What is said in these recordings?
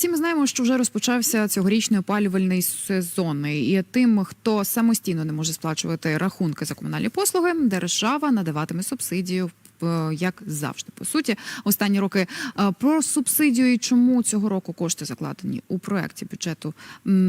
Всі ми знаємо, що вже розпочався цьогорічний опалювальний сезон. І тим, хто самостійно не може сплачувати рахунки за комунальні послуги, держава надаватиме субсидію. Е, Як завжди, по суті, останні роки Е, про субсидію і чому цього року кошти закладені у проекті бюджету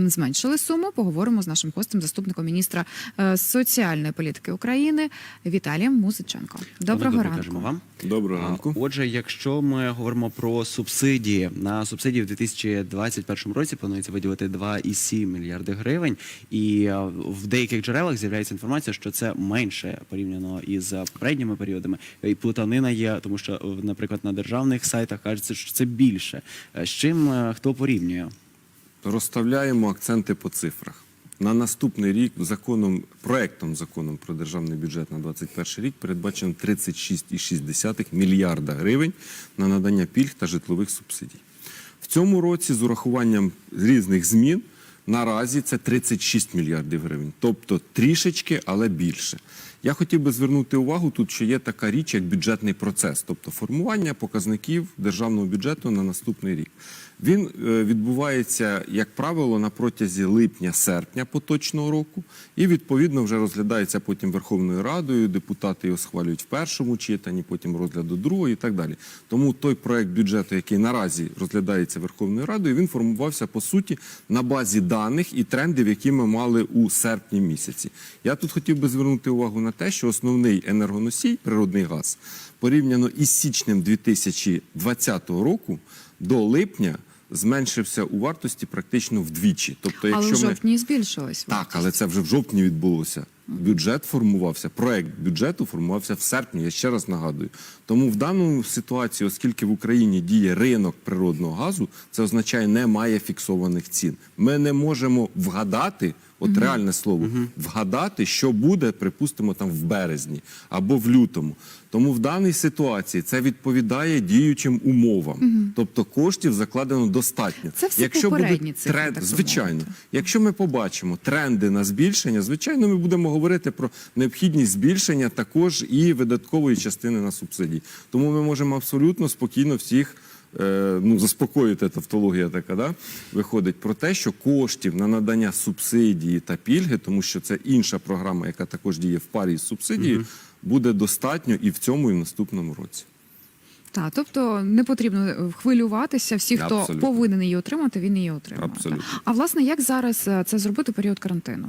зменшили суму. Поговоримо з нашим гостем, заступником міністра е, соціальної політики України Віталієм Музиченко. Доброго Добре, ранку. кажемо вам. Доброго ранку. Отже, якщо ми говоримо про субсидії, на субсидії в 2021 році планується виділити 2,7 мільярди гривень, і в деяких джерелах з'являється інформація, що це менше порівняно із попередніми періодами. І плутанина є, тому що, наприклад, на державних сайтах кажеться, що це більше. Е, З чим е, хто порівнює? Розставляємо акценти по цифрах. На наступний рік законом, проектом законом про державний бюджет на 2021 рік передбачено 36,6 мільярда гривень на надання пільг та житлових субсидій. В цьому році з урахуванням різних змін наразі це 36 мільярдів гривень, тобто трішечки, але більше. Я хотів би звернути увагу тут, що є така річ, як бюджетний процес, тобто формування показників державного бюджету на наступний рік. Він е, відбувається, як правило, на протязі липня-серпня поточного року, і відповідно вже розглядається потім Верховною Радою. Депутати його схвалюють в першому читанні, потім розгляд до другого і так далі. Тому той проект бюджету, який наразі розглядається Верховною Радою, він формувався по суті на базі даних і трендів, які ми мали у серпні місяці. Я тут хотів би звернути увагу на те, що основний енергоносій природний газ порівняно із січнем 2020 року до липня зменшився у вартості практично вдвічі. Тобто, Але якщо в ми жовтні збільшилась. так, але це вже в жовтні відбулося. Бюджет формувався, проект бюджету формувався в серпні. Я ще раз нагадую. Тому в даному ситуації, оскільки в Україні діє ринок природного газу, це означає, немає фіксованих цін. Ми не можемо вгадати, от реальне слово, вгадати, що буде, припустимо, там в березні або в лютому. Тому в даній ситуації це відповідає діючим умовам. Тобто коштів закладено достатньо. Це все попередні цифри, тренд, так звичайно. мовити. Якщо ми побачимо тренди на збільшення, звичайно, ми будемо говорити про необхідність збільшення також і видаткової частини на субсидії. Тому ми можемо абсолютно спокійно всіх. Е, Ну, заспокоїти тавтологія така, да? виходить про те, що коштів на надання субсидії та пільги, тому що це інша програма, яка також діє в парі з субсидією, буде достатньо і в цьому, і в наступному році. Так, тобто не потрібно хвилюватися. Всі, хто Абсолютно. повинен її отримати, він її отримає. Абсолютно. А власне, як зараз е, це зробити у період карантину?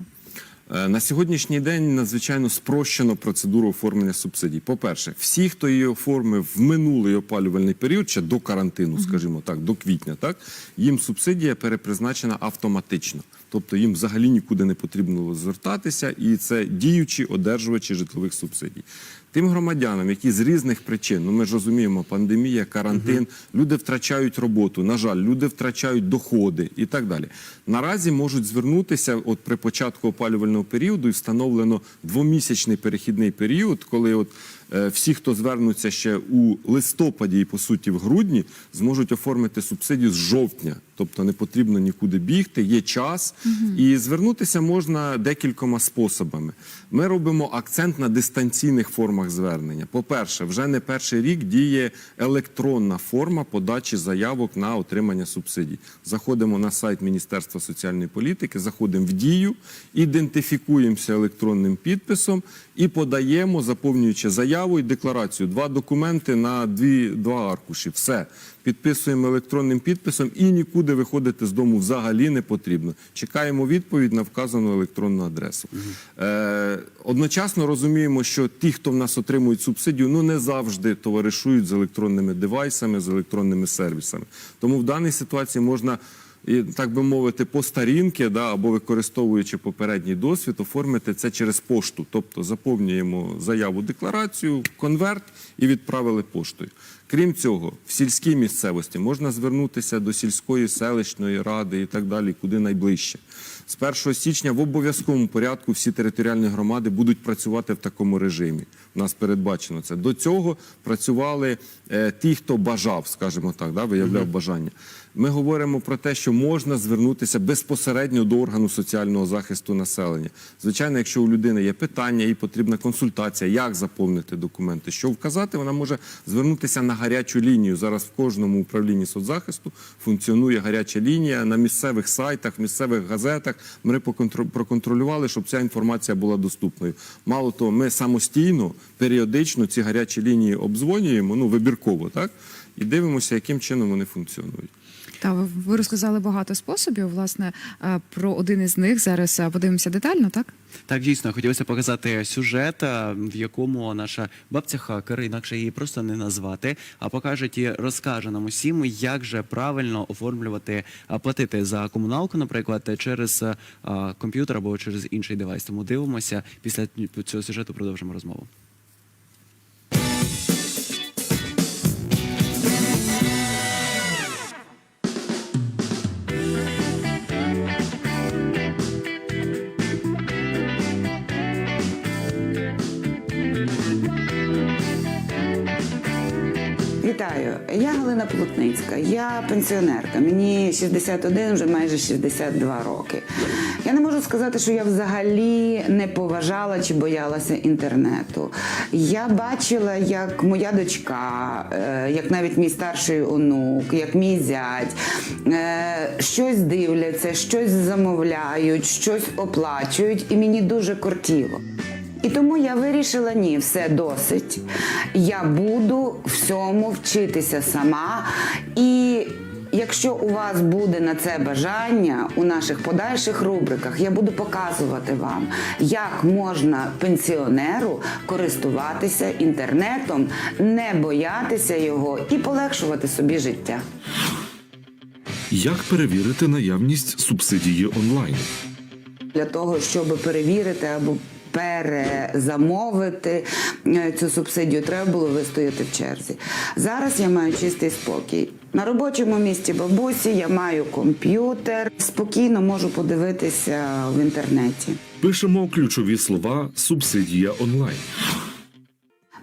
Е, На сьогоднішній день надзвичайно спрощено процедуру оформлення субсидій. По-перше, всі, хто її оформив в минулий опалювальний період, ще до карантину, скажімо так, до квітня, так їм субсидія перепризначена автоматично. Тобто їм взагалі нікуди не потрібно звертатися, і це діючі одержувачі житлових субсидій. Тим громадянам, які з різних причин, ну ми ж розуміємо, пандемія, карантин, люди втрачають роботу. На жаль, люди втрачають доходи і так далі. Наразі можуть звернутися, от при початку опалювального періоду, і встановлено двомісячний перехідний період, коли от е, всі, хто звернуться ще у листопаді і по суті в грудні, зможуть оформити субсидію з жовтня. Тобто не потрібно нікуди бігти, є час, і звернутися можна декількома способами. Ми робимо акцент на дистанційних формах звернення. По-перше, вже не перший рік діє електронна форма подачі заявок на отримання субсидій. Заходимо на сайт Міністерства соціальної політики, заходимо в дію, ідентифікуємося електронним підписом і подаємо, заповнюючи заяву і декларацію. Два документи на дві, два аркуші. Все. Підписуємо електронним підписом і нікуди виходити з дому взагалі не потрібно. Чекаємо відповідь на вказану електронну адресу. Е, одночасно розуміємо, що ті, хто в нас отримують субсидію, ну не завжди товаришують з електронними девайсами, з електронними сервісами. Тому в даній ситуації можна. І так би мовити, по старінки, да, або використовуючи попередній досвід, оформити це через пошту. Тобто заповнюємо заяву декларацію, конверт і відправили поштою. Крім цього, в сільській місцевості можна звернутися до сільської селищної ради і так далі, куди найближче. З 1 січня в обов'язковому порядку всі територіальні громади будуть працювати в такому режимі. У нас передбачено це. До цього працювали е, ті, хто бажав, скажімо так, да, виявляв бажання. Ми говоримо про те, що можна звернутися безпосередньо до органу соціального захисту населення. Звичайно, якщо у людини є питання і потрібна консультація, як заповнити документи, що вказати, вона може звернутися на гарячу лінію. Зараз в кожному управлінні соцзахисту функціонує гаряча лінія на місцевих сайтах, місцевих газетах. Ми проконтролювали, щоб ця інформація була доступною. Мало того, ми самостійно періодично ці гарячі лінії обдзвонюємо, ну вибірково, так і дивимося, яким чином вони функціонують. Та ви- розказали багато способів. Власне, е, про один із них зараз е, подивимося детально, так? Так, дійсно, хотілося показати сюжет, в якому наша бабця хакер, інакше її просто не назвати, а покаже і розкаже нам усім, як же правильно оформлювати, платити за комуналку, наприклад, через комп'ютер або через інший девайс. Тому дивимося. Після цього сюжету продовжимо розмову. Я Галина Плотницька, я пенсіонерка. Мені 61, вже майже 62 роки. Я не можу сказати, що я взагалі не поважала чи боялася інтернету. Я бачила, як моя дочка, е, як навіть мій старший онук, як мій зять, е, щось дивляться, щось замовляють, щось оплачують, і мені дуже кортіло. І тому я вирішила, ні, все досить. Я буду всьому вчитися сама. І якщо у вас буде на це бажання у наших подальших рубриках, я буду показувати вам, як можна пенсіонеру користуватися інтернетом, не боятися його і полегшувати собі життя. Як перевірити наявність субсидії онлайн? для того, щоб перевірити або перезамовити е, цю субсидію, треба було вистояти в черзі. Зараз я маю чистий спокій. На робочому місці бабусі я маю комп'ютер, спокійно можу подивитися в інтернеті. Пишемо ключові слова субсидія онлайн.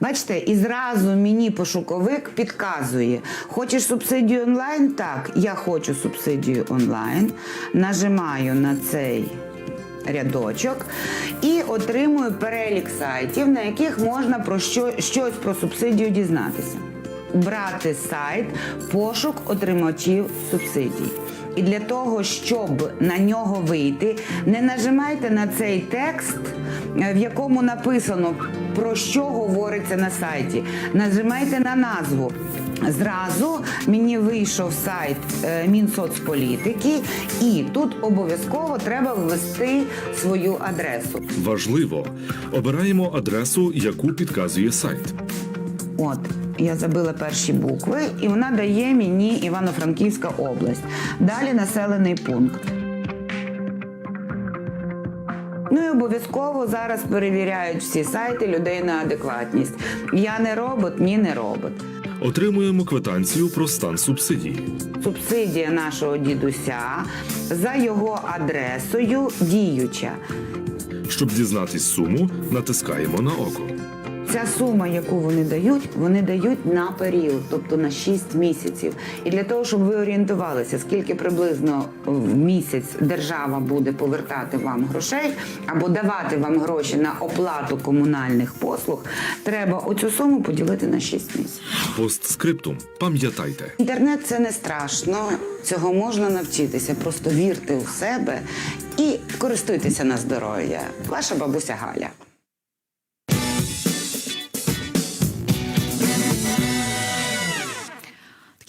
Бачите, і зразу мені пошуковик підказує: хочеш субсидію онлайн? Так, я хочу субсидію онлайн. Нажимаю на цей рядочок і отримую перелік сайтів, на яких можна про що, щось про субсидію дізнатися. Брати сайт пошук отримачів субсидій. І для того, щоб на нього вийти, не нажимайте на цей текст, е, в якому написано про що говориться на сайті. Нажимайте на назву. Зразу мені вийшов сайт е, Мінсоцполітики, і тут обов'язково треба ввести свою адресу. Важливо. Обираємо адресу, яку підказує сайт. От, я забила перші букви, і вона дає мені Івано-Франківська область. Далі населений пункт. Ну і обов'язково зараз перевіряють всі сайти людей на адекватність. Я не робот, ні не робот. Отримуємо квитанцію про стан субсидії. Субсидія нашого дідуся за його адресою діюча. Щоб дізнатись суму, натискаємо на око. Ця сума, яку вони дають, вони дають на період, тобто на 6 місяців. І для того, щоб ви орієнтувалися, скільки приблизно в місяць держава буде повертати вам грошей або давати вам гроші на оплату комунальних послуг, треба оцю суму поділити на 6 місяців. Постскриптум. Пам'ятайте. Інтернет це не страшно, цього можна навчитися. Просто вірте у себе і користуйтеся на здоров'я. Ваша бабуся Галя.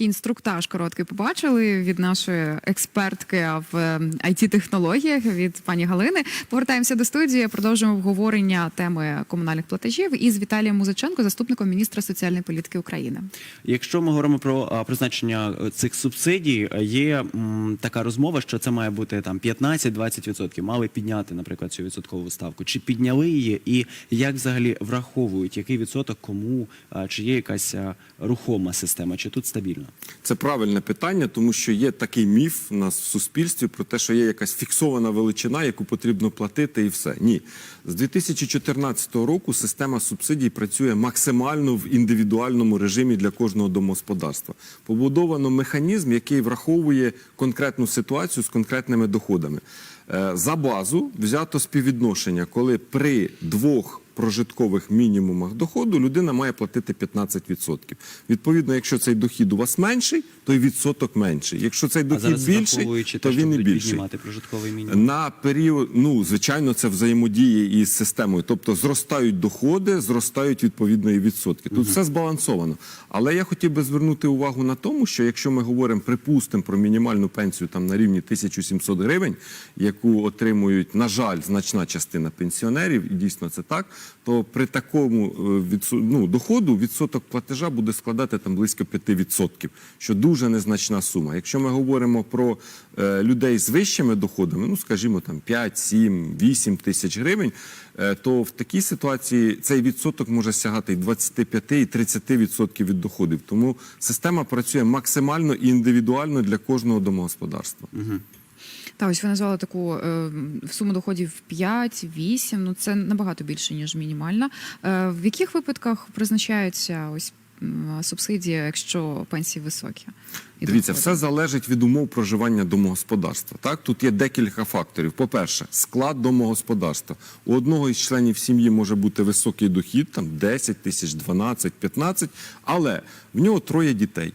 Такий інструктаж короткий побачили від нашої експертки в it технологіях від пані Галини. Повертаємося до студії. Продовжуємо обговорення теми комунальних платежів із Віталієм Музиченко, заступником міністра соціальної політики України. Якщо ми говоримо про призначення е, цих субсидій, е, є така розмова, що це має бути там 15-20%. Мали підняти, наприклад, цю відсоткову ставку. Чи підняли її, і як взагалі враховують, який відсоток кому, чи є якась рухома система, чи тут стабільно? Це правильне питання, тому що є такий міф у нас в суспільстві про те, що є якась фіксована величина, яку потрібно платити, і все. Ні, з 2014 року система субсидій працює максимально в індивідуальному режимі для кожного домогосподарства. Побудовано механізм, який враховує конкретну ситуацію з конкретними доходами. Е, За базу взято співвідношення, коли при двох прожиткових мінімумах доходу людина має платити 15%. Відповідно, якщо цей дохід у вас менший, то й відсоток менший. Якщо цей дохід більший, то він і більший. прожитковий мінімум. На період, ну звичайно, це взаємодіє із системою. Тобто зростають доходи, зростають відповідно і відсотки. Тут все збалансовано. Але я хотів би звернути увагу на тому, що якщо ми говоримо, припустимо про мінімальну пенсію там на рівні 1700 гривень, яку отримують, на жаль, значна частина пенсіонерів, і дійсно це так, то при такому е, ну, доходу відсоток платежа буде складати там близько 5%, що дуже незначна сума. Якщо ми говоримо про е, людей з вищими доходами, ну скажімо, там 5, 7, 8 тисяч гривень, е, то в такій ситуації цей відсоток може сягати і 25, і 30% від доходів. Тому система працює максимально і індивідуально для кожного домогосподарства. Та ось ви назвали таку е, суму доходів 5-8, ну це набагато більше, ніж мінімальна. Е, в яких випадках призначаються ось м, субсидії, якщо пенсії високі? І Дивіться, все залежить від умов проживання домогосподарства. Так, тут є декілька факторів. По-перше, склад домогосподарства. У одного із членів сім'ї може бути високий дохід, там 10 тисяч, 12, 15, але в нього троє дітей.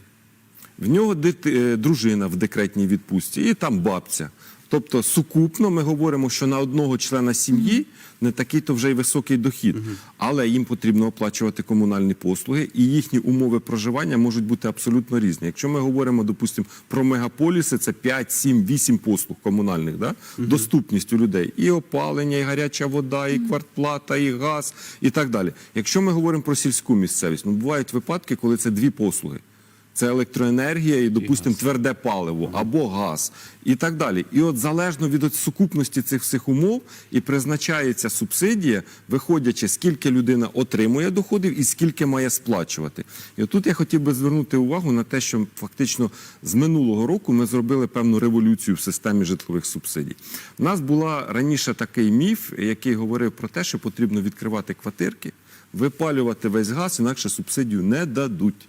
В нього дити- е, дружина в декретній відпустці і там бабця. Тобто сукупно ми говоримо, що на одного члена сім'ї не такий то вже й високий дохід, але їм потрібно оплачувати комунальні послуги, і їхні умови проживання можуть бути абсолютно різні. Якщо ми говоримо, допустимо, про мегаполіси, це 5, 7, 8 послуг комунальних, да? доступність у людей і опалення, і гаряча вода, і квартплата, і газ, і так далі. Якщо ми говоримо про сільську місцевість, ну бувають випадки, коли це дві послуги. Це електроенергія і, допустимо, тверде паливо або газ і так далі. І от залежно від от сукупності цих всіх умов і призначається субсидія, виходячи, скільки людина отримує доходів і скільки має сплачувати. І отут я хотів би звернути увагу на те, що фактично з минулого року ми зробили певну революцію в системі житлових субсидій. У нас була раніше такий міф, який говорив про те, що потрібно відкривати квартирки випалювати весь газ, інакше субсидію не дадуть.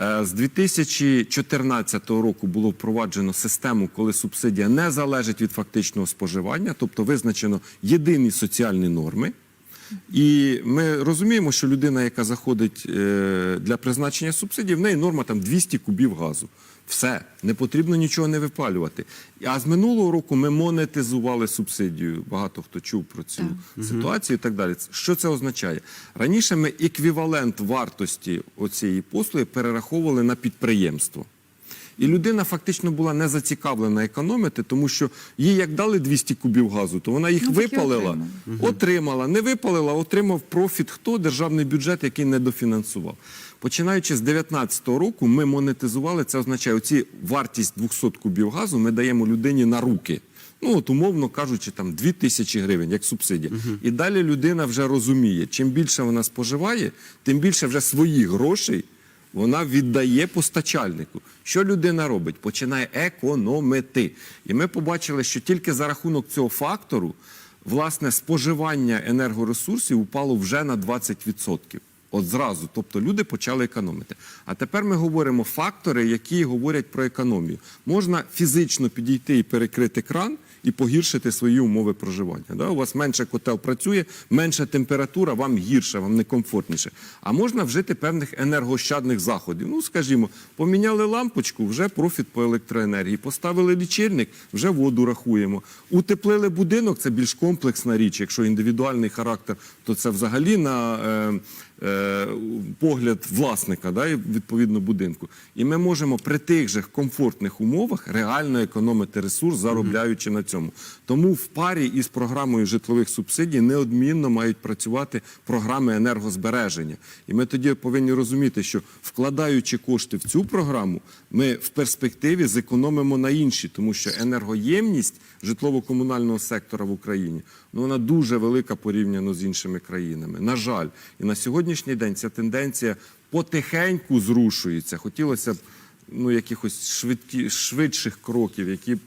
Е, З 2014 року було впроваджено систему, коли субсидія не залежить від фактичного споживання, тобто визначено єдині соціальні норми. І ми розуміємо, що людина, яка заходить е, для призначення субсидії, в неї норма там 200 кубів газу. Все, не потрібно нічого не випалювати. А з минулого року ми монетизували субсидію. Багато хто чув про цю ситуацію і так далі. Що це означає? Раніше ми еквівалент вартості оцієї послуги перераховували на підприємство. І людина фактично була не зацікавлена економити, тому що їй як дали 200 кубів газу, то вона їх Ну, випалила, отримала. отримала, не випалила, отримав профіт хто? Державний бюджет, який не дофінансував. Починаючи з 2019 року, ми монетизували, це означає, оці вартість 200 кубів газу ми даємо людині на руки. Ну, от умовно кажучи, там 2 тисячі гривень, як субсидія. І далі людина вже розуміє, чим більше вона споживає, тим більше вже своїх грошей вона віддає постачальнику. Що людина робить? Починає економити. І ми побачили, що тільки за рахунок цього фактору власне споживання енергоресурсів упало вже на 20%. От зразу, тобто люди почали економити. А тепер ми говоримо фактори, які говорять про економію. Можна фізично підійти і перекрити кран і погіршити свої умови проживання. Да? У вас менше котел працює, менша температура, вам гірше, вам некомфортніше. А можна вжити певних енергоощадних заходів. Ну, скажімо, поміняли лампочку, вже профіт по електроенергії. Поставили лічильник, вже воду рахуємо. Утеплили будинок, це більш комплексна річ. Якщо індивідуальний характер, то це взагалі на. Е, погляд власника да, відповідно будинку. І ми можемо при тих же комфортних умовах реально економити ресурс, заробляючи на цьому. Тому в парі із програмою житлових субсидій неодмінно мають працювати програми енергозбереження. І ми тоді повинні розуміти, що вкладаючи кошти в цю програму, ми в перспективі зекономимо на інші, тому що енергоємність житлово-комунального сектора в Україні ну вона дуже велика порівняно з іншими країнами. На жаль, і на сьогоднішній день ця тенденція потихеньку зрушується. Хотілося б ну, якихось швидкі, швидших кроків, які б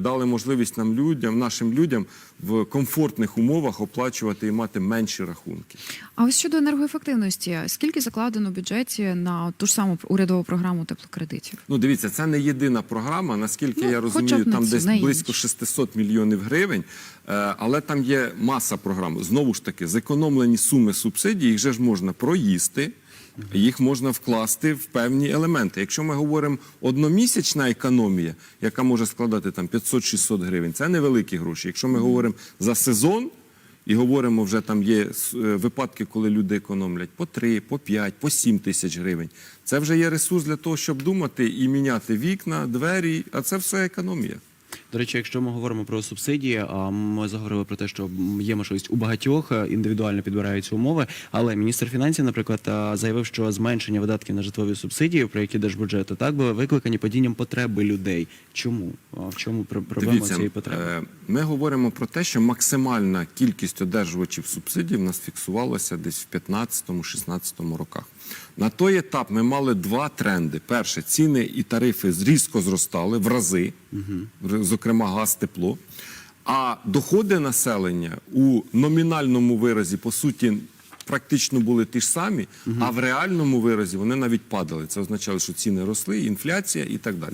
дали можливість нам людям, нашим людям в комфортних умовах оплачувати і мати менші рахунки. А ось щодо енергоефективності, скільки закладено в бюджеті на ту ж саму урядову програму теплокредитів? Ну, дивіться, це не єдина програма. Наскільки Ну, я розумію, там десь близько інші. 600 мільйонів гривень. Е, Але там є маса програм. Знову ж таки, зекономлені суми субсидій, їх же ж можна проїсти. Їх можна вкласти в певні елементи. Якщо ми говоримо одномісячна економія, яка може складати там 500-600 гривень, це невеликі гроші. Якщо ми говоримо за сезон, і говоримо, вже там є е, випадки, коли люди економлять по 3, по 5, по 7 тисяч гривень. Це вже є ресурс для того, щоб думати і міняти вікна, двері, а це все економія. До речі, якщо ми говоримо про субсидії, ми заговорили про те, що є можливість у багатьох е, індивідуально підбираються умови. Але міністр фінансів, наприклад, е, заявив, що зменшення видатків на житлові субсидії, про які держбюджету так були викликані падінням потреби людей. Чому в чому пр- проблема цієї потреби? е, ми говоримо про те, що максимальна кількість одержувачів субсидій в нас фіксувалася десь в 15-16 роках. На той етап ми мали два тренди. Перше, ціни і тарифи різко зростали в рази, р- зокрема газ, тепло. А доходи населення у номінальному виразі, по суті, практично були ті ж самі, а в реальному виразі вони навіть падали. Це означало, що ціни росли, інфляція і так далі.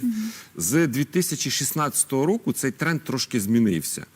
З 2016 року цей тренд трошки змінився.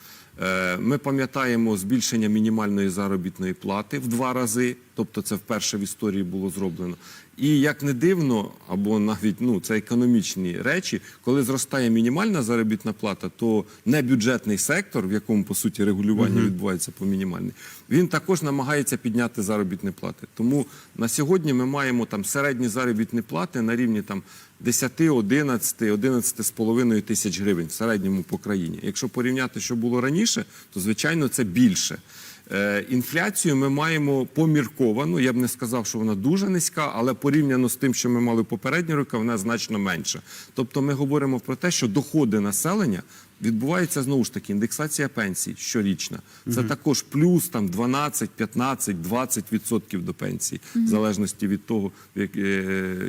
Е, Ми пам'ятаємо збільшення мінімальної заробітної плати в два рази, тобто це вперше в історії було зроблено. І як не дивно, або навіть ну це економічні речі, коли зростає мінімальна заробітна плата, то небюджетний сектор, в якому по суті регулювання відбувається по мінімальній, він також намагається підняти заробітні плати. Тому на сьогодні ми маємо там середні заробітні плати на рівні там 10, 11, 11 з половиною тисяч гривень в середньому по країні. Якщо порівняти, що було раніше, то звичайно це більше. Е, Інфляцію ми маємо помірковану. Я б не сказав, що вона дуже низька, але порівняно з тим, що ми мали попередні роки, вона значно менша. Тобто ми говоримо про те, що доходи населення відбувається знову ж таки індексація пенсій щорічна. Це також плюс там 12, 15, 20 відсотків до пенсії, в залежності від того, в е,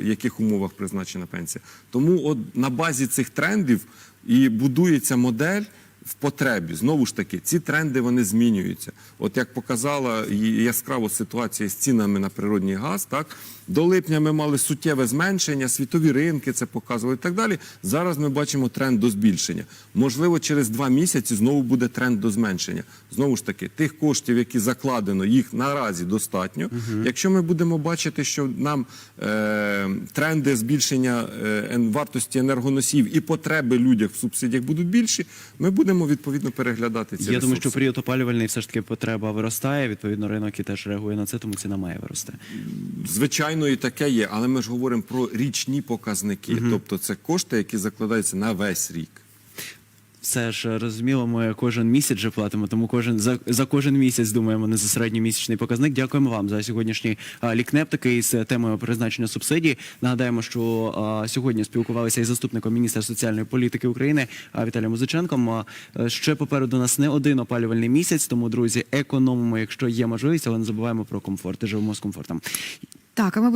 в яких умовах призначена пенсія. Тому от на базі цих трендів і будується модель в потребі. Знову ж таки, ці тренди вони змінюються. От як показала яскраво ситуація з цінами на природній газ, так до липня ми мали суттєве зменшення, світові ринки це показували і так далі. Зараз ми бачимо тренд до збільшення. Можливо, через два місяці знову буде тренд до зменшення. Знову ж таки, тих коштів, які закладено, їх наразі достатньо. Якщо ми будемо бачити, що нам е, тренди збільшення е, вартості енергоносів і потреби людях в субсидіях будуть більші, ми будемо відповідно переглядати ці Я думаю, що період опалювальний все ж таки потреба виростає. Відповідно, ринок і теж реагує на це, тому ціна має вирости. Звичайно, і таке є, але ми ж говоримо про річні показники, тобто це кошти, які закладаються на весь рік. Все ж розуміло, ми кожен місяць же платимо, тому кожен за, за кожен місяць думаємо не за середньомісячний показник. Дякуємо вам за сьогоднішній а, лікнеп такий з темою призначення субсидій. Нагадаємо, що а, сьогодні спілкувалися із заступником міністра соціальної політики України а, Віталієм Музиченком. А, е, ще попереду нас не один опалювальний місяць, тому друзі, економимо, якщо є можливість, але не забуваємо про комфорт і живемо з комфортом. Так, а ми